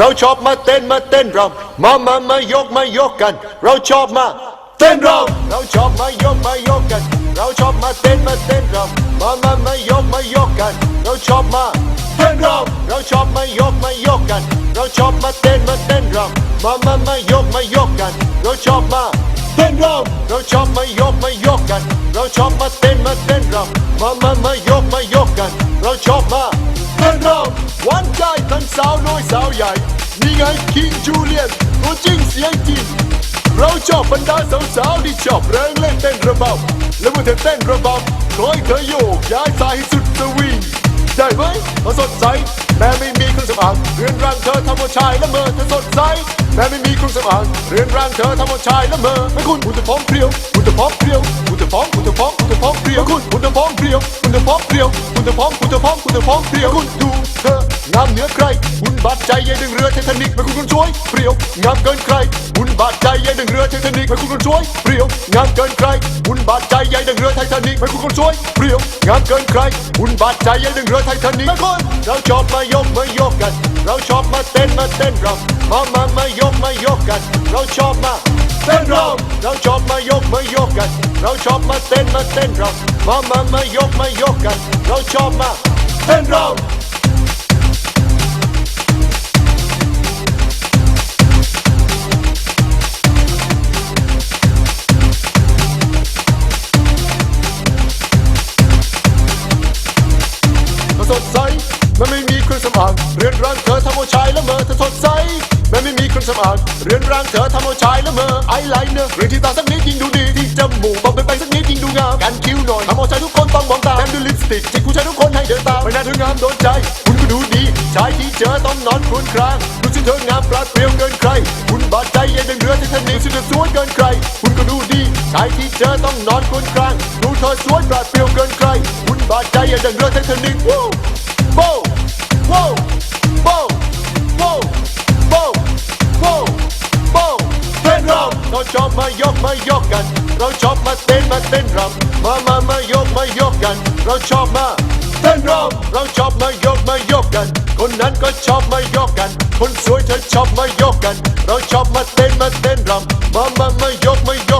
เราชอบมาเต้นมาเต้นรำมามามายกมายกกัน เราชอบมาเต้นรำเราชอบมายกมายกกัน เราชอบมาเต้นมาเต้นรำมามามายกมายกกัน เราชอบมา เต้นรำเราชอบมายกมายกกัน เราชอบมาเต้นมาเต้นรำมามามายกมายกกัน เราชอบมาเต้นรำเราชอบมายกมายกกัน เราชอบมาเต้นมาเต้นรำมามามายกมายกกัน เราชอบมาเต้นรำหวานใจทั้งสาวน้อยสาวใหญ่นี่ไงคิงจูเลียนตัวจริงเสียงจริงเราชอบบรรดาสาวๆที่ชอบแรงเล่นเต้นระบำและเมื่อเธอเต้นระบำขอให้เธอโยกย้ายสายให้สุดสวิง ได้ไหมเธอสดใส แม้ไม่มีเครื่องสำอางเรือนร่างเธอทำเอาชายละเมอเธอสดใส แม้ไม่มีเครื่องสำอางเรือนร่างเธอทำเอาชายละเมอไม่คุณคุณจะพร้อมเพรียว คุณจะพร้อมเพรียว คุณจะพร้อมคุณจะพร้อม ยวคุณคุณจะพร้อมเพรียวคุณจะพร้อมเพรียวคุณจะพร้อมคุณจะพร้อมคุณจะพร้อมเพรียวคุณดูเธองามเหนือใครคุณบาดใจใหญ่ดึงเรือไททานิกไม่คุณคนช่วยเปรียวงามเกินใครคุณบาดใจใหญ่ดึงเรือไททานิกไม่คุณคนช่วยเปรียวงามเกินใครคุณบาดใจใหญ่ดึงเรือไททานิกไม่คุณคนช่วยเปรียวงามเกินใครคุณบาดใจใหญ่ดึงเรือไททานิกไม่คนเราชอบมายกมายกกัน เราชอบมาเต้นมาเต้นรำมามามายกมายกกัน เราชอบมาเต้นรำเราชอบมายกมายกกัน เราชอบมา เต้นมาเต้นรำมามามายกมายกกัน เราชอบมาเต้นรำเธอสดใสมันไม่มีเครื่องสำอางเรือนร่างเธอทำเอาชายละเมอเธอสดใสมันไม่มีเครื่องสำอางเรือนร่างเธอทำเอาชายละเมอไอไลเนอร์เรียนที่ตาสักนิดยิ่งดูดีที่จมูกบอกเป็นไปสัก งามกันคิ้วหน่อยทำเอาชายทุกคนต้องมองตาแถมด้วยลิปสติกที่ผู้ชายทุกคนให้เดินตามไม่น่าเธองามโดนใจ คุณก็ดูดีชายที่เจอต้องนอนครวญครางดูสิเธองามปราดเปรียวเกินใคร คุณบาดใจเย็นดังเรือที่ทะนิกสิเธอสวยเกินใคร คุณก็ดูดีชายที่เจอต้องนอนครวญครางดูเธอสวยปราดเปรียวเกินใคร คุณบาดใจเย็นดังเรือที่ทะนิกวู้โบโเราชอบมาเต้นมาเต้นรำมามามายกมายกกัน เราชอบมาเต้นรำเราชอบมายกมายกกัน คนนั้นก็ชอบมายกกัน คนสวยเธอชอบมายกกัน เราชอบมาเต้นมาเต้นรำมามามายกมายก